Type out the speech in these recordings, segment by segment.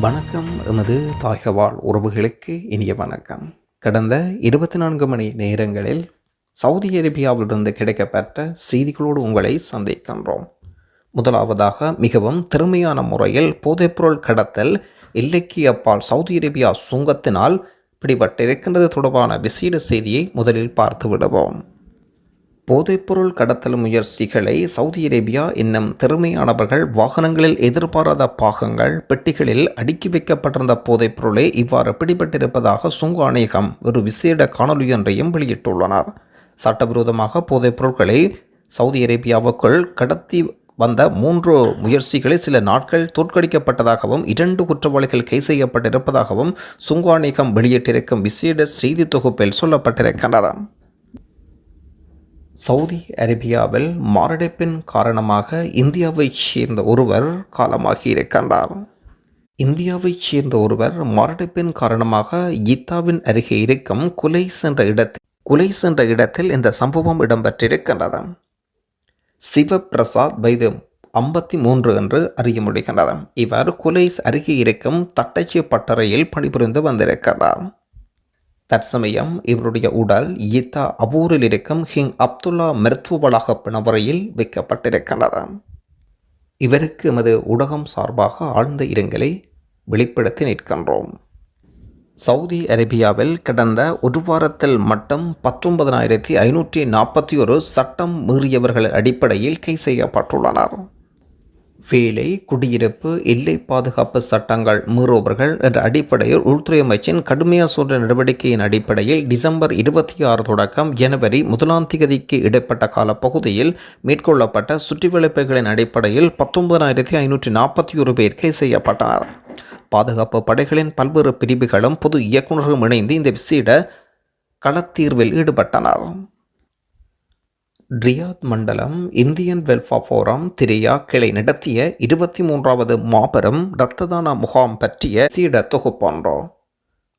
வணக்கம். எமது தாயகவாழ் உறவுகளுக்கு இனிய வணக்கம். கடந்த இருபத்தி நான்கு மணி நேரங்களில் சவுதி அரேபியாவிலிருந்து கிடைக்கப்பெற்ற செய்திகளோடு உங்களை சந்திக்கின்றோம். முதலாவதாக மிகவும் திறமையான முறையில் போதைப்பொருள் கடத்தல் எல்லைக்கு அப்பால் சவுதி அரேபியா சுங்கத்தினால் பிடிபட்டிருக்கின்றது தொடர்பான விசேட செய்தியை முதலில் பார்த்து விடுவோம் போதைப்பொருள் கடத்தல் முயற்சிகளை சவுதி அரேபியா இன்னும் திறமையானவர்கள் வாகனங்களில் எதிர்பாராத பாகங்கள் பெட்டிகளில் அடுக்கி வைக்கப்பட்டிருந்த போதைப்பொருளை இவ்வாறு பிடிபட்டிருப்பதாக சுங்க ஆணையகம் ஒரு விசேட காணொலியொன்றையும் வெளியிட்டுள்ளனர். சட்டவிரோதமாக போதைப்பொருட்களை சவுதி அரேபியாவுக்குள் கடத்தி வந்த மூன்று முயற்சிகளை சில நாட்கள் தோற்கடிக்கப்பட்டதாகவும் இரண்டு குற்றவாளிகள் கைது செய்யப்பட்டிருப்பதாகவும் சுங்க ஆணையகம் வெளியிட்டிருக்கும் விசேட செய்தி தொகுப்பில் சொல்லப்பட்டிருக்கின்றன சவுதி அரேபியாவில் மாரடைப்பின் காரணமாக இந்தியாவைச் சேர்ந்த ஒருவர் காலமாகி இருக்கின்றார். இந்தியாவைச் சேர்ந்த ஒருவர் மாரடைப்பின் காரணமாக கீதாவின் அருகே இருக்கும் குலை சென்ற இடத்தில் குலை சென்ற இடத்தில் இந்த சம்பவம் இடம்பெற்றிருக்கின்றது. சிவபிரசாத் வயது ஐம்பத்தி மூன்று என்று அறிய முடிகின்றது. இவர் குலைஸ் அருகே இருக்கும் தட்டச்சி பட்டறையில் பணிபுரிந்து வந்திருக்கிறார் தற்சமயம் இவருடைய உடல் ஈத்தா அபூரில் இருக்கும் ஹிங் அப்துல்லா மருத்துவ வளாக பிணவரையில் வைக்கப்பட்டிருக்கின்றது. இவருக்கு எமது ஊடகம் சார்பாக ஆழ்ந்த இரங்கலை வெளிப்படுத்தி நிற்கின்றோம். சவுதி அரேபியாவில் கடந்த ஒரு வாரத்தில் மட்டும் பத்தொன்பதனாயிரத்தி ஐநூற்றி நாற்பத்தி ஒரு சட்டம் மீறியவர்கள் அடிப்படையில் கை செய்யப்பட்டுள்ளனர். வேலை குடியிருப்பு எல்லை பாதுகாப்பு சட்டங்கள் மீறுபவர்கள் என்ற அடிப்படையில் உள்துறை அமைச்சின் கடுமையாக சொல்ற நடவடிக்கையின் அடிப்படையில் டிசம்பர் இருபத்தி ஆறு தொடக்கம் ஜனவரி முதலாம் தேதிக்கு இடைப்பட்ட கால பகுதியில் மேற்கொள்ளப்பட்ட சுற்றிவளைப்புகளின் அடிப்படையில் பத்தொன்பதாயிரத்தி ஐநூற்றி நாற்பத்தி ஒரு பேர் கைது செய்யப்பட்டார். பாதுகாப்பு படைகளின் பல்வேறு பிரிவுகளும் பொது இயக்குநர்களும் இணைந்து இந்த விசேட களத்தீர்வில் ஈடுபட்டனர். ரியாத் மண்டலம் இந்தியன் வெல்ஃபேர் ஃபோரம் திரியா கிளை நடத்திய இருபத்தி மூன்றாவது மாபெரும் இரத்ததான முகாம் பற்றிய சீட தொகுப்பான்றோம்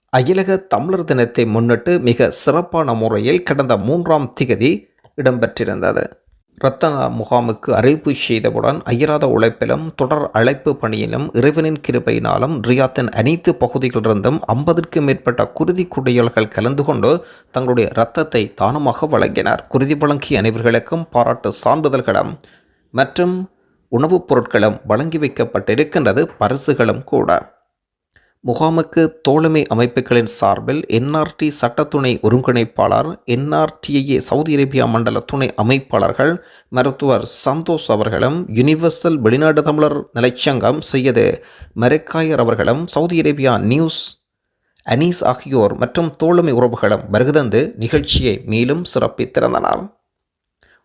அகிலக தமிழர் தினத்தை முன்னிட்டு மிக சிறப்பான முறையில் கடந்த மூன்றாம் திகதி இடம்பெற்றிருந்தது. இரத்த முகாமுக்கு அறிவிப்பு செய்தவுடன் அயராத உழைப்பிலும் தொடர் அழைப்பு பணியிலும் இறைவனின் கிருபையினாலும் ரியாத்தின் அனைத்து பகுதிகளிலிருந்தும் ஐம்பதற்கும் மேற்பட்ட குருதி குடியல்கள் கலந்து கொண்டு தங்களுடைய இரத்தத்தை தானமாக வழங்கினர். குருதி வழங்கிய அனைவர்களுக்கும் பாராட்டு சான்றிதழ்களும் மற்றும் உணவுப் பொருட்களும் வழங்கி வைக்கப்பட்டிருக்கின்றது. பரிசுகளும் கூட. முகாமுக்கு தோழமை அமைப்புகளின் சார்பில் என்ஆர்டி சட்டத்துணை ஒருங்கிணைப்பாளர் என்ஆர்டிஏ சவுதி அரேபியா மண்டல துணை அமைப்பாளர்கள் மருத்துவர் சந்தோஷ் அவர்களும் யுனிவர்சல் வெளிநாடு தமிழர் நிலைச்சங்கம் செய்யது மரக்காயர் அவர்களும் சவுதி அரேபியா நியூஸ் அனீஸ் ஆகியோர் மற்றும் தோழமை உறவுகளும் வருகதந்து நிகழ்ச்சியை மேலும் சிறப்பித்திருந்தனர்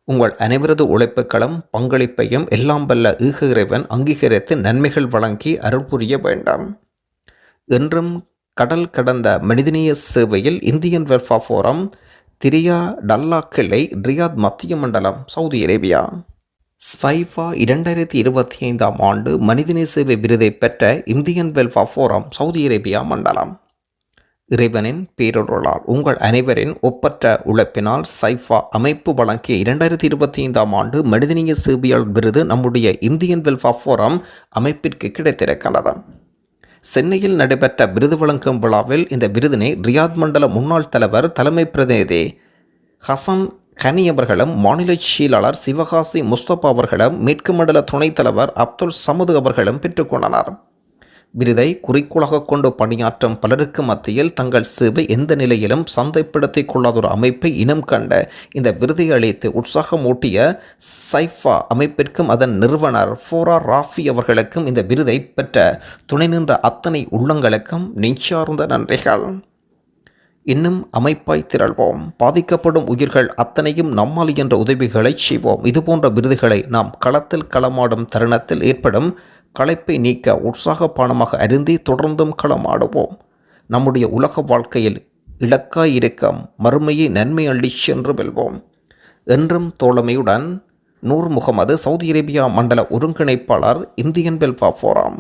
உங்கள் அனைவரது உழைப்புகளும் பங்களிப்பையும் எல்லாம் வல்ல ஈக இறைவன் அங்கீகரித்து நன்மைகள் வழங்கி அருள் புரிய வேண்டாம். என்றும் கடல் கடந்த மனிதநேய சேவையில் இந்தியன் வெல்ஃபேர் ஃபோரம் திரியா டல்லா கிளை ரியாத் மத்திய மண்டலம் சவுதி அரேபியா. ஸ்வைஃபா இரண்டாயிரத்தி இருபத்தி ஐந்தாம் ஆண்டு மனிதநேய சேவை விருதை பெற்ற Indian welfare forum Saudi Arabia மண்டலம். இறைவனின் பேரொருளால் உங்கள் அனைவரின் ஒப்பற்ற உழைப்பினால் சைஃபா அமைப்பு வழங்கிய இரண்டாயிரத்தி இருபத்தி ஐந்தாம் ஆண்டு மனிதநேய சேவையாளர் விருது நம்முடைய இந்தியன் வெல்ஃபேர் ஃபோரம் அமைப்பிற்கு கிடைத்திருக்கிறது. சென்னையில் நடைபெற்ற விருது வழங்கும் விழாவில் இந்த விருதினை ரியாத் மண்டல முன்னாள் தலைவர் தலைமை பிரதிநிதி ஹசன் கனி அவர்களும் மாநில செயலாளர் சிவகாசி முஸ்தபா அவர்களும் மேற்கு மண்டல துணைத் தலைவர் அப்துல் சமது அவர்களும் பெற்றுக்கொண்டனர் விருதை குறிக்கோளாக கொண்டு பணியாற்றும் பலருக்கு மத்தியில் தங்கள் சேவை எந்த நிலையிலும் சந்தைப்படுத்திக் கொள்ளாத ஒரு அமைப்பை இனம் கண்ட இந்த விருதை அளித்து உற்சாகமூட்டிய சைஃபா அமைப்பிற்கும் அதன் நிறுவனர் ஃபோரா ராஃபி அவர்களுக்கும் இந்த விருதை பெற்ற துணை நின்ற அத்தனை உள்ளங்களுக்கும் நெஞ்சார்ந்த நன்றிகள். இன்னும் அமைப்பாய் திரள்வோம். பாதிக்கப்படும் உயிர்கள் அத்தனையும் நம்மால் என்ற உதவிகளை செய்வோம். இதுபோன்ற விருதுகளை நாம் களத்தில் களமாடும் தருணத்தில் ஏற்படும் களைப்பை நீக்க உற்சாக பானமாக அருந்தி தொடர்ந்தும் களமாடுவோம் நம்முடைய உலக வாழ்க்கையில் இலக்காய் இருக்க மறுமையை நன்மை அள்ளி சென்று வெல்வோம். என்றும் தோழமையுடன் நூர் முகமது சவுதி அரேபியா மண்டல ஒருங்கிணைப்பாளர் Indian welfare forum.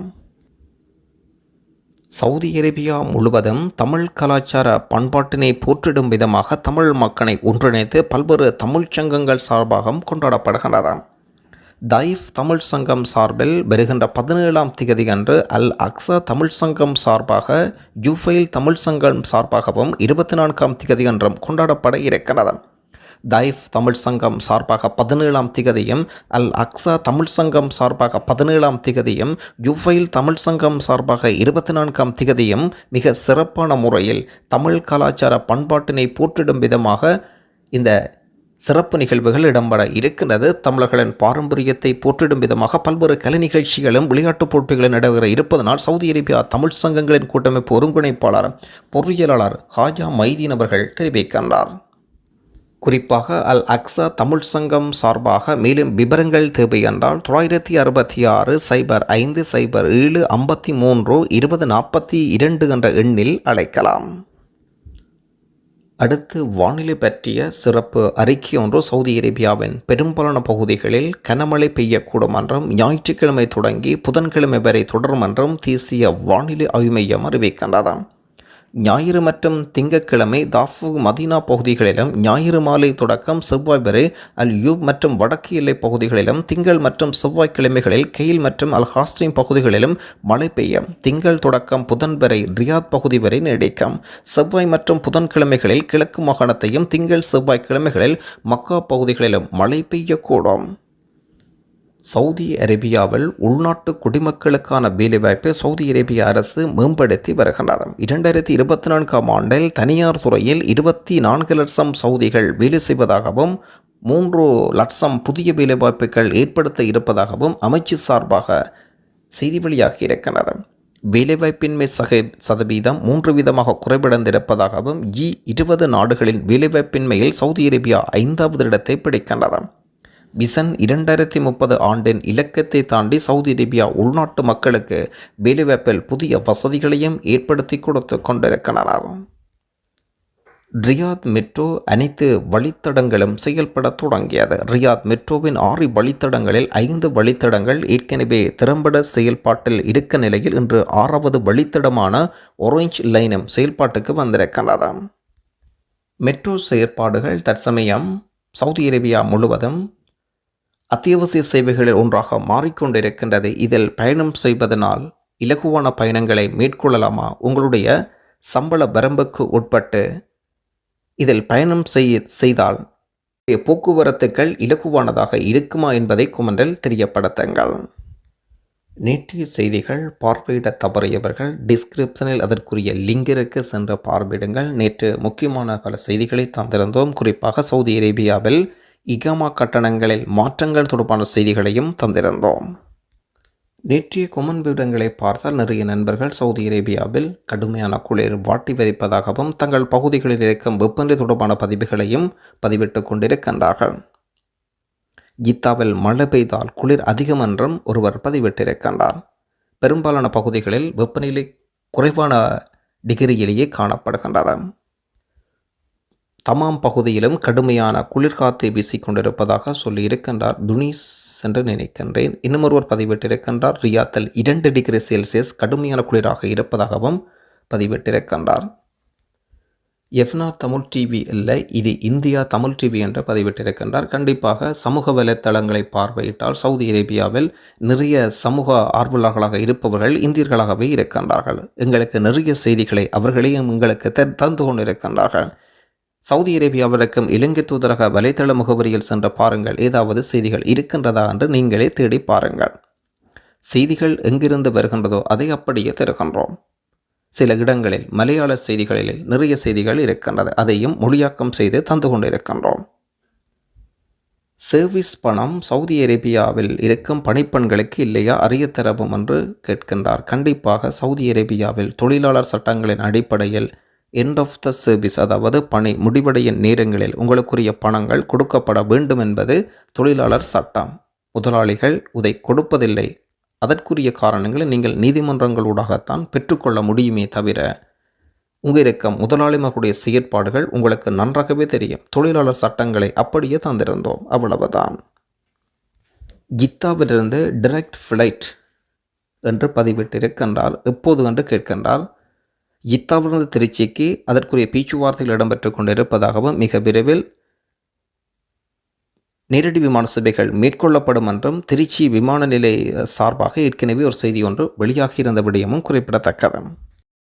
Saudi Arabia முழுவதும் தமிழ் கலாச்சார பண்பாட்டினை போற்றிடும் விதமாக தமிழ் மக்களை ஒன்றிணைத்து பல்வேறு தமிழ்ச் சங்கங்கள் சார்பாகவும் கொண்டாடப்படுகின்றன. தைஃப் தமிழ் சங்கம் சார்பில் வருகின்ற பதினேழாம் திகதி அன்று அல் அக்ஸா தமிழ் சங்கம் சார்பாக யூஃபைல் தமிழ் சங்கம் சார்பாகவும் இருபத்தி நான்காம் திகதி அன்றும் கொண்டாடப்பட இருக்கிறது. தைஃப் தமிழ் சங்கம் சார்பாக பதினேழாம் திகதியும் அல் அக்ஸா தமிழ் சங்கம் சார்பாக பதினேழாம் திகதியும் யுஃபைல் தமிழ் சங்கம் சார்பாக இருபத்தி நான்காம் திகதியும் மிக சிறப்பான முறையில் தமிழ் கலாச்சார பண்பாட்டினை போற்றிடும் விதமாக இந்த சிறப்பு நிகழ்வுகள் இடம்பெற இருக்கின்றது. தமிழர்களின் பாரம்பரியத்தை போற்றிடும் விதமாக பல்வேறு கலை நிகழ்ச்சிகளும் விளையாட்டுப் போட்டிகளும் நடைபெற இருப்பதனால் சவுதி அரேபியா தமிழ் சங்கங்களின் கூட்டமைப்பு ஒருங்கிணைப்பாளர் பொறியியலாளர் ஹாஜா மைதீன் அவர்கள் தெரிவிக்கின்றார். குறிப்பாக அல் அக்ஸா தமிழ் சங்கம் சார்பாக மேலும் விவரங்கள் தேவை என்றால் தொள்ளாயிரத்தி அறுபத்தி ஆறு சைபர் ஐந்து சைபர் ஏழு ஐம்பத்தி மூன்று இருபது நாற்பத்தி இரண்டு என்ற எண்ணில் அழைக்கலாம். அடுத்து வானிலை பற்றிய சிறப்பு அறிக்கை ஒன்று சவுதி அரேபியாவின் பெரும்பாலான பகுதிகளில் கனமழை பெய்யக்கூடும் என்றும் ஞாயிற்றுக்கிழமை தொடங்கி புதன்கிழமை வரை தொடரும் என்றும் தேசிய வானிலை ஆய்வு மையம் அறிவிக்கின்றது. ஞாயிறு மற்றும் திங்கட்கிழமை தாஃபு மதீனா பகுதிகளிலும் ஞாயிறு மாலை தொடக்கம் செவ்வாய் வரை அல் யூப் மற்றும் வடக்கு எல்லை பகுதிகளிலும் திங்கள் மற்றும் செவ்வாய்க்கிழமைகளில் கெயில் மற்றும் அல் ஹாஸ்டின் பகுதிகளிலும் மழை பெய்யும். திங்கள் தொடக்கம் புதன் வரை ரியாத் பகுதி வரை நீடிக்கும். செவ்வாய் மற்றும் புதன்கிழமைகளில் கிழக்கு மாகாணத்தையும் திங்கள் செவ்வாய்க்கிழமைகளில் மக்கா பகுதிகளிலும் மழை பெய்யக்கூடும். சவுதி அரேபியாவில் உள்நாட்டு குடிமக்களுக்கான வேலைவாய்ப்பை சவுதி அரேபிய அரசு மேம்படுத்தி வருகின்றது. இரண்டாயிரத்தி இருபத்தி நான்காம் ஆண்டில் தனியார் துறையில் இருபத்தி நான்கு லட்சம் சவுதிகள் வேலை செய்வதாகவும் மூன்று லட்சம் புதிய வேலைவாய்ப்புகள் ஏற்படுத்த இருப்பதாகவும் அமைச்சு சார்பாக செய்தி வெளியாகி இருக்கின்றது. வேலைவாய்ப்பின்மை சக சதவீதம் மூன்று விதமாக குறைவடைந்திருப்பதாகவும் இ இருபது நாடுகளின் வேலைவாய்ப்பின்மையில் சவுதி அரேபியா ஐந்தாவது இடத்தை பிடிக்கின்றது. விசன் இரண்டாயிரத்தி முப்பது ஆண்டின் இலக்கத்தை தாண்டி சவுதி அரேபியா உள்நாட்டு மக்களுக்கு வேலைவாய்ப்பில் புதிய வசதிகளையும் ஏற்படுத்தி கொடுத்து கொண்டிருக்கிறார் ரியாத் மெட்ரோ அனைத்து வழித்தடங்களும் செயல்பட தொடங்கியது. ரியாத் மெட்ரோவின் ஆறு வழித்தடங்களில் ஐந்து வழித்தடங்கள் ஏற்கனவே திறம்பட செயல்பாட்டில் இருக்க நிலையில் இன்று ஆறாவது வழித்தடமான ஒரேஞ்ச் லைனும் செயல்பாட்டுக்கு வந்திருக்கிறது மெட்ரோ செயற்பாடுகள் தற்சமயம் சவுதி அரேபியா முழுவதும் அத்தியாவசிய சேவைகளில் ஒன்றாக மாறிக்கொண்டிருக்கின்றது. இதில் பயணம் செய்வதனால் இலகுவான பயணங்களை மேற்கொள்ளலாமா? உங்களுடைய சம்பள வரம்புக்கு உட்பட்டு இதில் பயணம் செய் செய்தால் போக்குவரத்துக்கள் இலகுவானதாக இருக்குமா என்பதை குமண்டல் தெரியப்படுத்துங்கள். நேற்றைய செய்திகள் பார்வையிட தவறியவர்கள் டிஸ்கிரிப்ஷனில் அதற்குரிய லிங்கிற்கு சென்று பார்வையிடுங்கள். நேற்று முக்கியமான பல செய்திகளை தந்திருந்தோம். குறிப்பாக சவுதி அரேபியாவில் இகாமா கட்டணங்களில் மாற்றங்கள் தொடர்பான செய்திகளையும் தந்திருந்தோம். நேற்றைய கொமன் விவரங்களை பார்த்தால் நிறைய நண்பர்கள் சவுதி அரேபியாவில் கடுமையான குளிர் வாட்டி வதைப்பதாகவும் தங்கள் பகுதிகளில் இருக்கும் வெப்பநிலை தொடர்பான பதிவுகளையும் பதிவிட்டு கொண்டிருக்கின்றார்கள். கீதாவில் மழை பெய்தால் குளிர் அதிகம் என்றும் ஒருவர் பதிவிட்டிருக்கின்றார். பெரும்பாலான பகுதிகளில் வெப்பநிலை குறைவான டிகிரியிலேயே காணப்படுகின்றது. தமாம் பகுதியிலும் கடுமையான குளிர்காத்தை வீசிக்கொண்டிருப்பதாக சொல்லியிருக்கின்றார். துனிஸ் என்று நினைக்கின்றேன். இன்னும் ஒருவர் பதிவிட்டிருக்கின்றார். ரியாத்தில் இரண்டு டிகிரி செல்சியஸ் கடுமையான குளிராக இருப்பதாகவும் பதிவிட்டிருக்கின்றார். எஃப்னா தமிழ் டிவி இல்லை. இது இந்தியா தமிழ் டிவி என்று பதிவிட்டிருக்கின்றார். கண்டிப்பாக சமூக வலைத்தளங்களை பார்வையிட்டால் சவுதி அரேபியாவில் நிறைய சமூக ஆர்வலர்களாக இருப்பவர்கள் இந்தியர்களாகவே இருக்கின்றார்கள். எங்களுக்கு நிறைய செய்திகளை அவர்களையும் எங்களுக்கு தந்து கொண்டிருக்கின்றார்கள். சவுதி அரேபியாவில் இருக்கும் இலங்கை தூதரக வலைத்தள முகவரியில் சென்று பாருங்கள். ஏதாவது செய்திகள் இருக்கின்றதா என்று நீங்களே தேடி பாருங்கள். செய்திகள் எங்கிருந்து வருகின்றதோ அதை அப்படியே தருகின்றோம். சில இடங்களில் மலையாள செய்திகளில் நிறைய செய்திகள் இருக்கின்றது. அதையும் மொழியாக்கம் செய்து தந்து கொண்டிருக்கின்றோம். சர்வீஸ் பணம் சவுதி அரேபியாவில் இருக்கும் பணிப்பெண்களுக்கு இல்லையா? அறிய தரவும் என்று கேட்கின்றார். கண்டிப்பாக சவுதி அரேபியாவில் தொழிலாளர் சட்டங்களின் அடிப்படையில் எண்ட் ஆஃப் த சர்வீஸ் அதாவது பணி முடிவடைய நேரங்களில் உங்களுக்குரிய பணங்கள் கொடுக்கப்பட வேண்டும் என்பது தொழிலாளர் சட்டம். முதலாளிகள் இதை கொடுப்பதில்லை. அதற்குரிய காரணங்களை நீங்கள் நீதிமன்றங்களூடாகத்தான் பெற்றுக்கொள்ள முடியுமே தவிர உங்கள் இருக்கும் முதலாளிமார்களுடைய செயற்பாடுகள் உங்களுக்கு நன்றாகவே தெரியும். தொழிலாளர் சட்டங்களை அப்படியே தந்திருந்தோம். அவ்வளவுதான். கித்தாவிலிருந்து டிரெக்ட் ஃப்ளைட் என்று பதிவிட்டிருக்கின்றார். எப்போது என்று கேட்கின்றார். இத்தாவிலிருந்து திருச்சிக்கு அதற்குரிய பேச்சுவார்த்தைகள் இடம்பெற்று கொண்டிருப்பதாகவும் மிக விரைவில் நேரடி விமான சபைகள் மேற்கொள்ளப்படும் என்றும் திருச்சி விமான நிலைய சார்பாக ஏற்கனவே ஒரு செய்தி ஒன்று வெளியாகியிருந்த விடயமும் குறிப்பிடத்தக்கது.